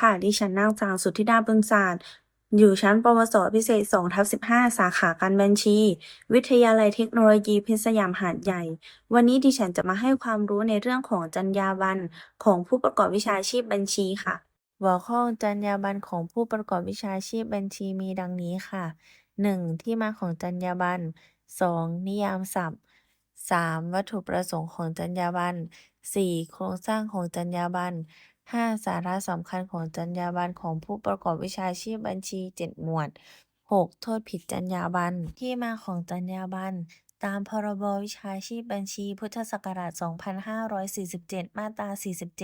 ค่ะ ดิฉันนางสาวสุทธิดาบุญศาสตร์ อยู่ชั้นปวสพิเศษ2ทับ15 สาขาการบัญชี วิทยาลัยเทคโนโลยีเพชรสยามหาดใหญ่ วันนี้ดิฉันจะมาให้ความรู้ในเรื่องของจรรยาบรรณของผู้ประกอบวิชาชีพบัญชีค่ะ หัวข้อจรรยาบรรณของผู้ประกอบวิชาชีพบัญชีมีดังนี้ค่ะ 1. ที่มาของจรรยาบรรณ 2. นิยามศัพท์ 3. วัตถุประสงค์ของจรรยาบรรณ 4. โครงสร้างของจรรยาบรรณ 5. สาระสำคัญของจรรยาบรรณของผู้ประกอบวิชาชีพบัญชี 7 หมวด 6. โทษผิดจรรยาบรรณที่มาของจรรยาบรรณตามพรบวิชาชีพบัญชี พุทธศักราช 2547 มาตรา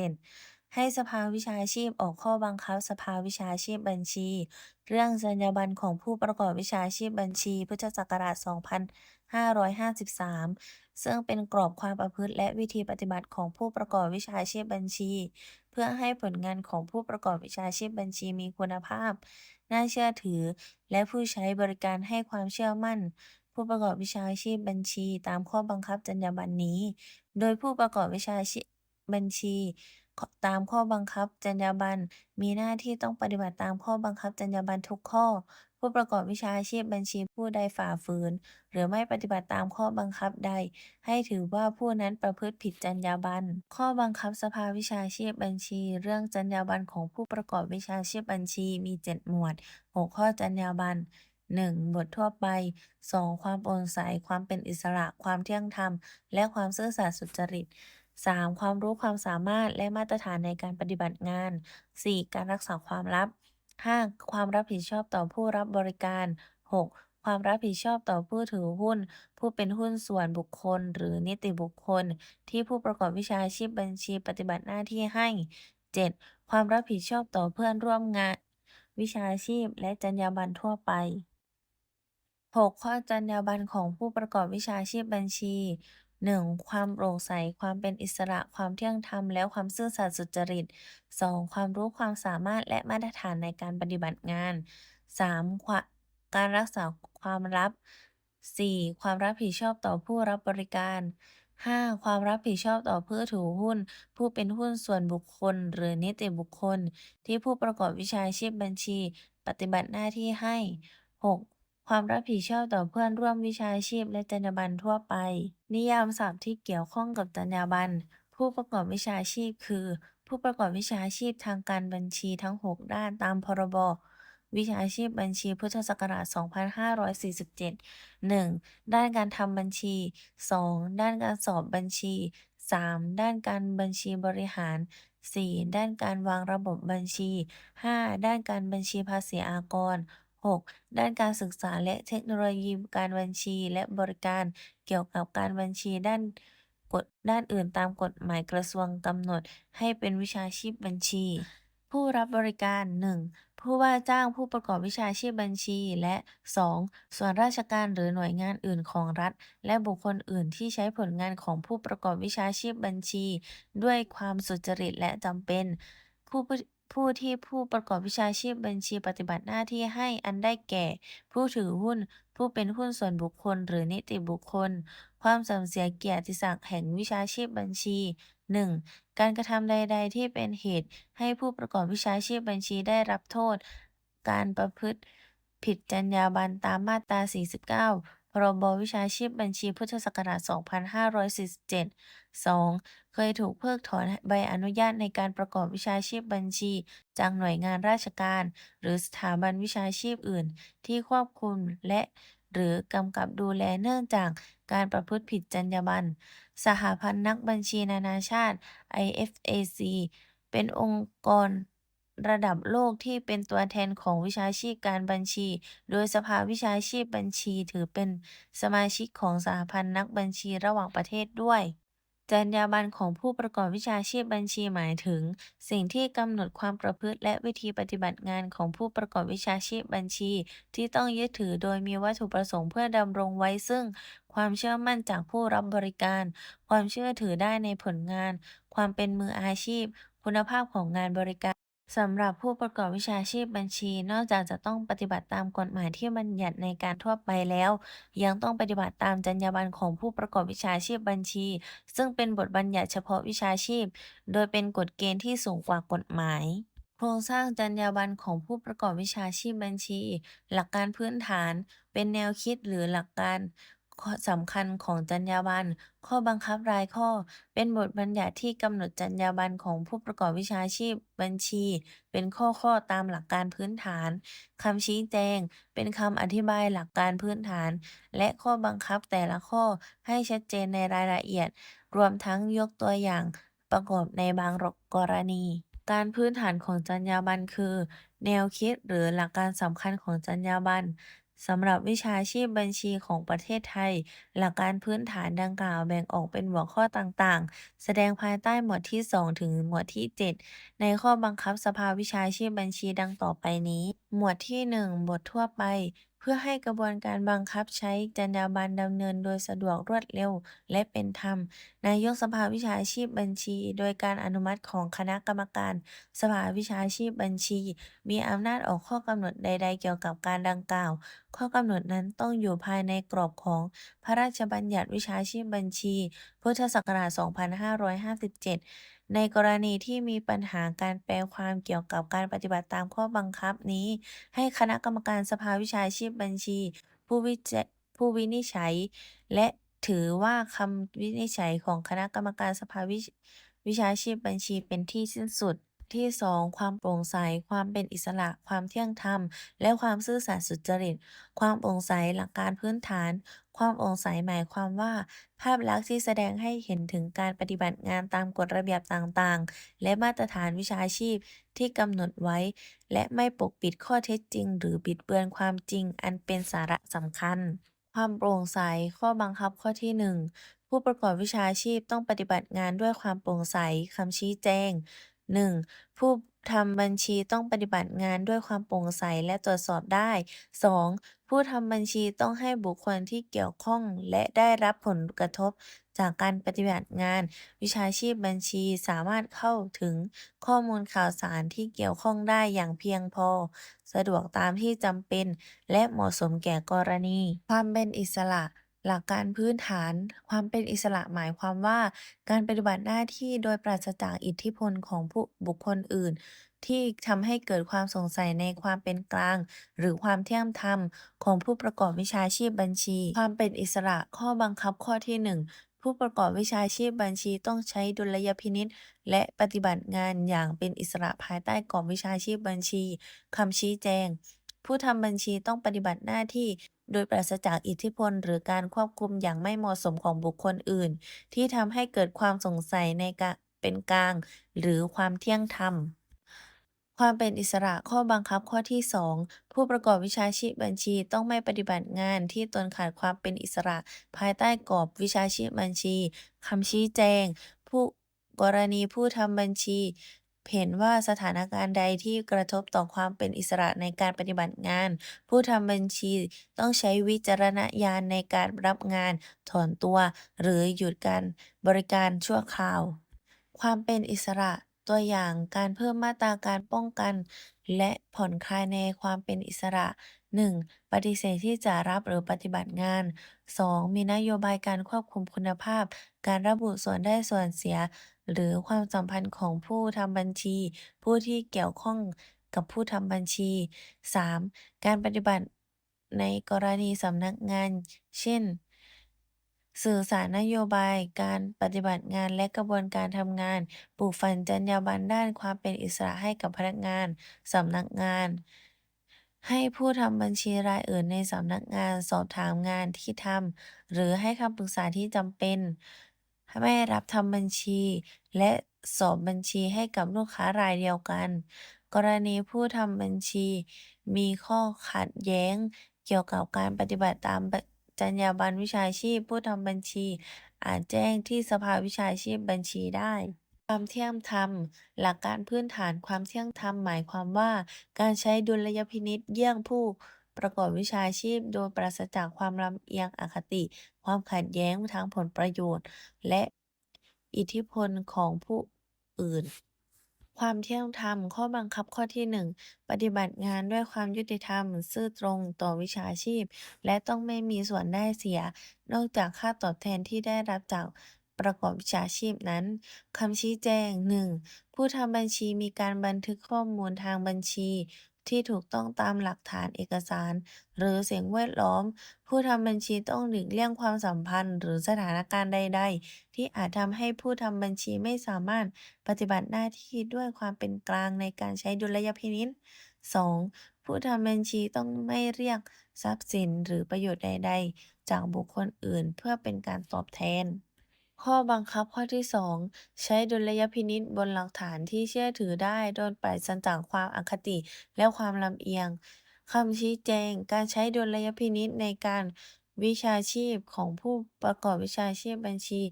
47 ให้สภาวิชาชีพออกข้อบังคับสภาวิชาชีพบัญชี เรื่องจรรยาบรรณของผู้ประกอบวิชาชีพบัญชี พุทธศักราช 2553 ซึ่งเป็นกรอบความประพฤติและวิธีปฏิบัติของผู้ประกอบวิชาชีพบัญชี เพื่อให้ผลงานของผู้ประกอบวิชาชีพบัญชีมีคุณภาพ น่าเชื่อถือ และผู้ใช้บริการให้ความเชื่อมั่นผู้ประกอบวิชาชีพบัญชี ตามข้อบังคับจรรยาบรรณนี้ โดยผู้ประกอบวิชาชีพบัญชี ตามข้อบังคับจรรยาบรรณ มีหน้าที่ต้องปฏิบัติตามข้อบังคับจรรยาบรรณทุกข้อ ผู้ประกอบวิชาชีพบัญชีผู้ใดฝ่าฝืน หรือไม่ปฏิบัติตามข้อบังคับใด ให้ถือว่าผู้นั้นประพฤติผิดจรรยาบรรณ ข้อบังคับสภาวิชาชีพบัญชี เรื่องจรรยาบรรณของผู้ประกอบวิชาชีพบัญชีมี 7 หมวด6ข้อจรรยาบรรณ 1. บททั่วไป 2. ความโปร่งใส ความเป็นอิสระ ความเที่ยงธรรม และความซื่อสัตย์สุจริต 3. ความรู้ความสามารถและมาตรฐานในการปฏิบัติงาน 4. การรักษาความลับ 5. ความรับผิดชอบต่อผู้รับบริการ 6. ความรับผิดชอบต่อผู้ถือหุ้น ผู้เป็นหุ้นส่วนบุคคล หรือนิติบุคคล ที่ผู้ประกอบวิชาชีพบัญชีปฏิบัติหน้าที่ให้ 7. ความรับผิดชอบต่อเพื่อนร่วมงาน วิชาชีพและจรรยาบรรณทั่วไป 6. ข้อจรรยาบรรณของผู้ประกอบวิชาชีพบัญชี 1. ความโปร่งใส ความเป็นอิสระ ความเที่ยงธรรม และความซื่อสัตย์สุจริต 2. ความรู้ความสามารถและมาตรฐานในการปฏิบัติงาน 3. ควการรักษาความลับ 4. ความรับผิดชอบต่อผู้รับบริการ 5. ความรับผิดชอบต่อผู้ถือหุ้น ผู้เป็นหุ้นส่วนบุคคล หรือนิติบุคคล ที่ผู้ประกอบวิชาชีพบัญชี ปฏิบัติหน้าที่ให้ 6. ความรับผิดชอบต่อเพื่อนร่วมวิชาชีพและจรรยาบรรณทั่วไป นิยามศัพท์ที่เกี่ยวข้องกับจรรยาบรรณผู้ประกอบวิชาชีพคือ ผู้ประกอบวิชาชีพทางการบัญชีทั้ง 6 ด้านตามพรบวิชาชีพบัญชีพุทธศักราช 2547 1. ด้านการทำบัญชี 2. ด้านการสอบบัญชี 3. ด้านการบัญชีบริหาร 4. ด้านการวางระบบบัญชี 5. ด้านการบัญชีภาษีอากร 6. ด้านการศึกษาและเทคโนโลยีการบัญชีและบริการเกี่ยวกับการบัญชีด้านกฎด้านอื่นตามกฎหมายกระทรวงกำหนดให้เป็นวิชาชีพบัญชี ผู้รับบริการ 1. ผู้ว่าจ้างผู้ประกอบวิชาชีพบัญชี และ 2. ส่วนราชการหรือหน่วยงานอื่นของรัฐ และบุคคลอื่นที่ใช้ผลงานของผู้ประกอบวิชาชีพบัญชี ด้วยความสุจริตและจำเป็น ผู้ ผู้ที่ผู้ประกอบวิชาชีพบัญชีปฏิบัติหน้าที่ให้อันได้แก่ ผู้ถือหุ้น ผู้เป็นหุ้นส่วนบุคคล หรือนิติบุคคล ความเสื่อมเสียเกียรติศักดิ์แห่งวิชาชีพบัญชี 1. การกระทำใด ๆ ที่เป็นเหตุให้ผู้ประกอบวิชาชีพบัญชีได้รับโทษ การประพฤติผิดจรรยาบรรณตามมาตรา 49 พรบวิชาชีพบัญชีพุทธศักราช 2547 2. เคยถูกเพิกถอนใบอนุญาตในการประกอบวิชาชีพบัญชี จากหน่วยงานราชการ หรือสถาบันวิชาชีพอื่น ที่ควบคุมและหรือกำกับดูแลเนื่องจากการประพฤติผิดจรรยาบรรณ สหพันธ์นักบัญชีนานาชาติ IFAC เป็นองค์กร ระดับโลกที่เป็นตัวแทนของวิชาชีพการบัญชี โดยสภาวิชาชีพบัญชี ถือเป็นสมาชิกของสหพันธ์นักบัญชีระหว่างประเทศด้วย จรรยาบรรณของผู้ประกอบวิชาชีพบัญชีหมายถึง สิ่งที่กำหนดความประพฤติและวิธีปฏิบัติงานของผู้ประกอบวิชาชีพบัญชี ที่ต้องยึดถือโดยมีวัตถุประสงค์เพื่อดำรงไว้ซึ่ง ความเชื่อมั่นจากผู้รับบริการ ความเชื่อถือได้ในผลงาน ความเป็นมืออาชีพ คุณภาพของงานบริการ สำหรับผู้ประกอบวิชาชีพบัญชี นอกจากจะต้องปฏิบัติตามกฎหมายที่บัญญัติในการทั่วไปแล้ว ยังต้องปฏิบัติตามจรรยาบรรณของผู้ประกอบวิชาชีพบัญชี ซึ่งเป็นบทบัญญัติเฉพาะวิชาชีพ โดยเป็นกฎเกณฑ์ที่สูงกว่ากฎหมายผรงสร้างจรรยาบรรณของผู้ประกอบวิชาชีพบัญชี หลักการพื้นฐาน เป็นแนวคิดหรือหลักการ ข้อสำคัญของจรรยาบรรณ ข้อบังคับรายข้อ เป็นบทบัญญัติที่กำหนดจรรยาบรรณของผู้ประกอบวิชาชีพบัญชี เป็นข้อๆตามหลักการพื้นฐาน คำชี้แจง เป็นคำอธิบายหลักการพื้นฐาน และข้อบังคับแต่ละข้อให้ชัดเจนในรายละเอียด รวมทั้งยกตัวอย่างประกอบในบางกรณีการพื้นฐานของจรรยาบรรณคือ แนวคิดหรือหลักการสำคัญของจรรยาบรรณ สำหรับวิชาชีพบัญชีของประเทศไทย หลักการพื้นฐานดังกล่าวแบ่งออกเป็นหัวข้อต่างๆ แสดงภายใต้หมวดที่ 2 ถึงหมวดที่ 7 ในข้อบังคับสภาวิชาชีพบัญชีดังต่อไปนี้ หมวดที่ 1 บททั่วไป พื่อให้กระบวนการบังคับใช้จรรยาบรรณดำเนินโดยสะดวกรวดเร็ว และเป็นธรรม นายกสภาวิชาชีพบัญชี โดยการอนุมัติของคณะกรรมการ สภาวิชาชีพบัญชี มีอำนาจออกข้อกำหนดใด ๆ เกี่ยวกับการดังกล่าว ข้อกำหนดนั้นต้องอยู่ภายในกรอบของพระราชบัญญัติวิชาชีพบัญชี พุทธศักราช 2557 ในกรณีที่มีปัญหาการแปลความเกี่ยวกับการปฏิบัติตามข้อบังคับนี้ ให้คณะกรรมการสภาวิชาชีพบัญชี ผู้วิจผู้วินิจฉัย และถือว่าคำวินิจฉัยของคณะกรรมการสภาวิวิชาชีพบัญชีเป็นที่สิ้นสุด ที่ 2 ความโปร่งใส ความเป็นอิสระ ความเที่ยงธรรม และความซื่อสัตย์สุจริต ความโปร่งใสหลักการพื้นฐาน ความโปร่งใสหมายความว่า ภาพลักษณ์ที่แสดงให้เห็นถึงการปฏิบัติงานตามกฎระเบียบต่างๆ และมาตรฐานวิชาชีพที่กำหนดไว้ และไม่ปกปิดข้อเท็จจริง หรือบิดเบือนความจริง อันเป็นสาระสำคัญ ความโปร่งใส ข้อบังคับข้อที่ 1 ผู้ประกอบวิชาชีพต้องปฏิบัติงานด้วยความโปร่งใสคำชี้แจง 1. ผู้ทำบัญชีต้องปฏิบัติงานด้วยความโปร่งใสและตรวจสอบได้ 2. ผู้ทำบัญชีต้องให้บุคคลที่เกี่ยวข้องและได้รับผลกระทบจากการปฏิบัติงานวิชาชีพบัญชีสามารถเข้าถึงข้อมูลข่าวสารที่เกี่ยวข้องได้อย่างเพียงพอ สะดวกตามที่จำเป็น และเหมาะสมแก่กรณี ความเป็นอิสระ หลักการพื้นฐานความเป็นอิสระหมายความว่า การปฏิบัติหน้าที่โดยปราศจากอิทธิพลของผู้บุคคลอื่น ที่ทำให้เกิดความสงสัยในความเป็นกลาง หรือความเที่ยงธรรมของผู้ประกอบวิชาชีพบัญชี ความเป็นอิสระข้อบังคับข้อที่ 1ผู้ประกอบวิชาชีพบัญชีต้องใช้ดุลยพินิจและปฏิบัติงานอย่างเป็นอิสระภายใต้กรอบวิชาชีพบัญชี คำชี้แจง ผู้ทำบัญชีต้องปฏิบัติหน้าที่ โดยปราศจากอิทธิพล หรือการควบคุมอย่างไม่เหมาะสมของบุคคลอื่น ที่ทำให้เกิดความสงสัยในการเป็นกลาง หรือความเที่ยงธรรมความเป็นอิสระข้อบังคับข้อที่ 2 ผู้ประกอบวิชาชีพบัญชีต้องไม่ปฏิบัติงานที่ตนขาดความเป็นอิสระ ภายใต้กรอบวิชาชีพบัญชีคำชี้แจง ผู้กรณีผู้ทำบัญชี เห็นว่าสถานการณ์ใดที่กระทบต่อความเป็นอิสระในการปฏิบัติงาน ผู้ทำบัญชีต้องใช้วิจารณญาณในการรับงาน ถอนตัว หรือหยุดการบริการชั่วคราว ความเป็นอิสระตัวอย่างการเพิ่มมาตราการป้องกัน และผ่อนคลายในความเป็นอิสระ 1. ปฏิเสธที่จะรับหรือปฏิบัติงาน 2. มีนโยบายการควบคุมคุณภาพ การระบุส่วนได้ส่วนเสีย หรือความสัมพันธ์ของผู้ทำบัญชี ผู้ที่เกี่ยวข้องกับผู้ทำบัญชี 3. การปฏิบัติในกรณีสำนักงาน เช่น สื่อสารนโยบาย การปฏิบัติงานและกระบวนการทำงาน ปลูกฝังจรรยาบรรณด้านความเป็นอิสระให้กับพนักงานสำนักงาน ให้ผู้ทำบัญชีรายอื่นในสำนักงานสอบถามงานที่ทำหรือให้คำปรึกษาที่จำเป็น ไม่รับทำบัญชี และสอบบัญชีให้กับลูกค้ารายเดียวกัน กรณีผู้ทำบัญชีมีข้อขัดแย้งเกี่ยวกับการปฏิบัติตามจรรยาบรรณวิชาชีพ ผู้ทำบัญชีอาจแจ้งที่สภาวิชาชีพบัญชีได้ ความเที่ยงธรรม หลักการพื้นฐานความเที่ยงธรรม หมายความว่า การใช้ดุลยพินิจเยี่ยงผู้ประกอบวิชาชีพ โดยปราศจากความลำเอียงอคติ ความขัดแย้งทางผลประโยชน์ และอิทธิพลของผู้อื่น ความเที่ยงธรรม ข้อบังคับข้อที่ 1 ปฏิบัติงานด้วยความยุติธรรม ซื่อตรงต่อวิชาชีพ และต้องไม่มีส่วนได้เสีย นอกจากค่าตอบแทนที่ได้รับจาก ประกอบวิชาชีพนั้น คำชี้แจง 1. ผู้ทำบัญชีมีการบันทึกข้อมูลทางบัญชีที่ถูกต้องตามหลักฐานเอกสาร หรือสิ่งแวดล้อม ผู้ทำบัญชีต้องหลีกเลี่ยงความสัมพันธ์ หรือสถานการณ์ใด ๆ ที่อาจทำให้ผู้ทำบัญชีไม่สามารถปฏิบัติหน้าที่ด้วยความเป็นกลางในการใช้ดุลยพินิจ 2. ผู้ทำบัญชีต้องไม่เรียกทรัพย์สินหรือประโยชน์ใด ๆ จากบุคคลอื่น เพื่อเป็นการตอบแทน ข้อบังคับข้อที่ 2 ใช้ดุลยพินิจบนหลักฐานที่เชื่อถือได้ โดยปราศจากความอคติและความลำเอียง คำชี้แจง การใช้ดุลยพินิจในการวิชาชีพของผู้ประกอบวิชาชีพบัญชี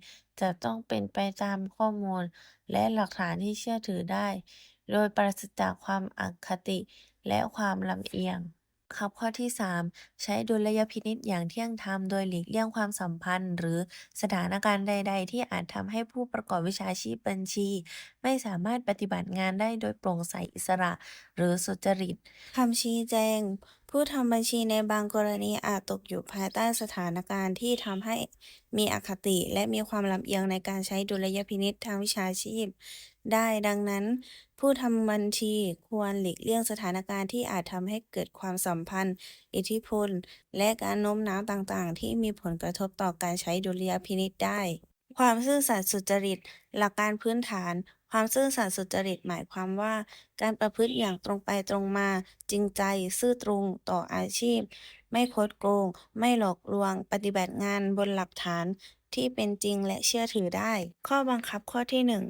จะต้องเป็นไปตามข้อมูล และหลักฐานที่เชื่อถือได้ โดยปราศจากความอคติและความลำเอียง ครับข้อที่ 3 ใช้ดุลยพินิจอย่างเที่ยงธรรมโดยหลีกเลี่ยงความสัมพันธ์ หรือสถานการณ์ใด ๆ ที่อาจทำให้ผู้ประกอบวิชาชีพบัญชี ไม่สามารถปฏิบัติงานได้โดยโปร่งใสอิสระ หรือสุจริตคำชี้แจง ผู้ทำบัญชีในบางกรณีอาจตกอยู่ภายใต้สถานการณ์ที่ทำให้มีอคติ และมีความลำเอียงในการใช้ดุลยพินิจทางวิชาชีพ ได้ดังนั้น ผู้ทำบัญชีควรหลีกเลี่ยงสถานการณ์ที่อาจทำให้เกิดความสัมพันธ์ อิทธิพล และการโน้มน้าวต่างๆ ที่มีผลกระทบต่อการใช้ดุลยพินิจได้ ความซื่อสัตย์สุจริต หลักการพื้นฐาน ความซื่อสัตย์สุจริตหมายความว่า การประพฤติอย่างตรงไปตรงมา จริงใจ ซื่อตรงต่ออาชีพ ไม่คดโกง ไม่หลอกลวง ปฏิบัติงานบนหลักฐานที่เป็นจริงและเชื่อถือได้ ข้อบังคับข้อที่ 1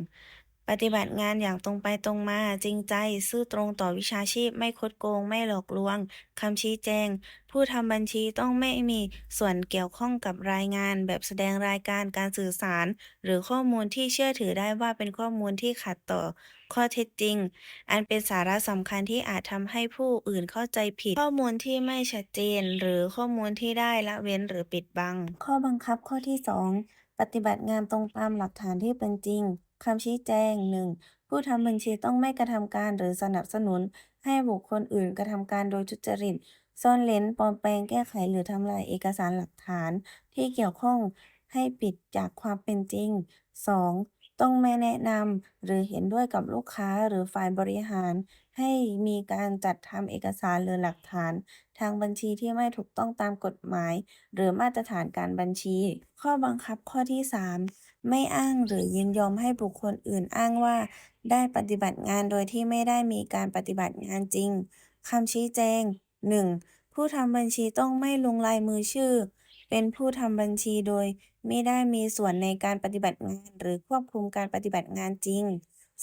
ปฏิบัติงานอย่างตรงไปตรงมา จริงใจ ซื่อตรงต่อวิชาชีพ ไม่คดโกง ไม่หลอกลวง คำชี้แจง ผู้ทำบัญชีต้องไม่มีส่วนเกี่ยวข้องกับรายงาน แบบแสดงรายการการสื่อสาร หรือข้อมูลที่เชื่อถือได้ว่าเป็นข้อมูลที่ขัดต่อข้อเท็จจริง อันเป็นสาระสำคัญที่อาจทำให้ผู้อื่นเข้าใจผิด ข้อมูลที่ไม่ชัดเจน หรือข้อมูลที่ได้ละเว้นหรือปิดบัง ข้อบังคับข้อที่ 2 ปฏิบัติงานตรงตามหลักฐานที่เป็นจริง คำชี้แจง 1. ผู้ทำบัญชีต้องไม่กระทำการหรือสนับสนุน ให้บุคคลอื่นกระทำการโดยทุจริต ซ่อนเร้น ปลอมแปลง แก้ไข หรือทำลายเอกสารหลักฐานที่เกี่ยวข้องให้ปิดจากความเป็นจริง 2. ต้องไม่แนะนำหรือเห็นด้วยกับลูกค้าหรือฝ่ายบริหาร ให้มีการจัดทำเอกสารหรือหลักฐาน ทางบัญชีที่ไม่ถูกต้องตามกฎหมาย หรือมาตรฐานการบัญชี ข้อบังคับข้อที่ 3 ไม่อ้างหรือยินยอมให้บุคคลอื่นอ้างว่า ได้ปฏิบัติงานโดยที่ไม่ได้มีการปฏิบัติงานจริงคำชี้แจง 1. ผู้ทำบัญชีต้องไม่ลงลายมือชื่อ เป็นผู้ทำบัญชีโดยไม่ได้มีส่วนในการปฏิบัติงาน หรือควบคุมการปฏิบัติงานจริง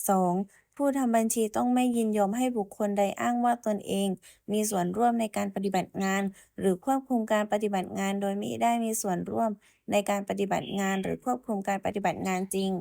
2. ผู้ทำบัญชีต้องไม่ยินยอมให้บุคคลใดอ้างว่าตนเอง มีส่วนร่วมในการปฏิบัติงาน หรือควบคุมการปฏิบัติงาน โดยมิได้มีส่วนร่วมในการปฏิบัติงาน หรือควบคุมการปฏิบัติงานจริง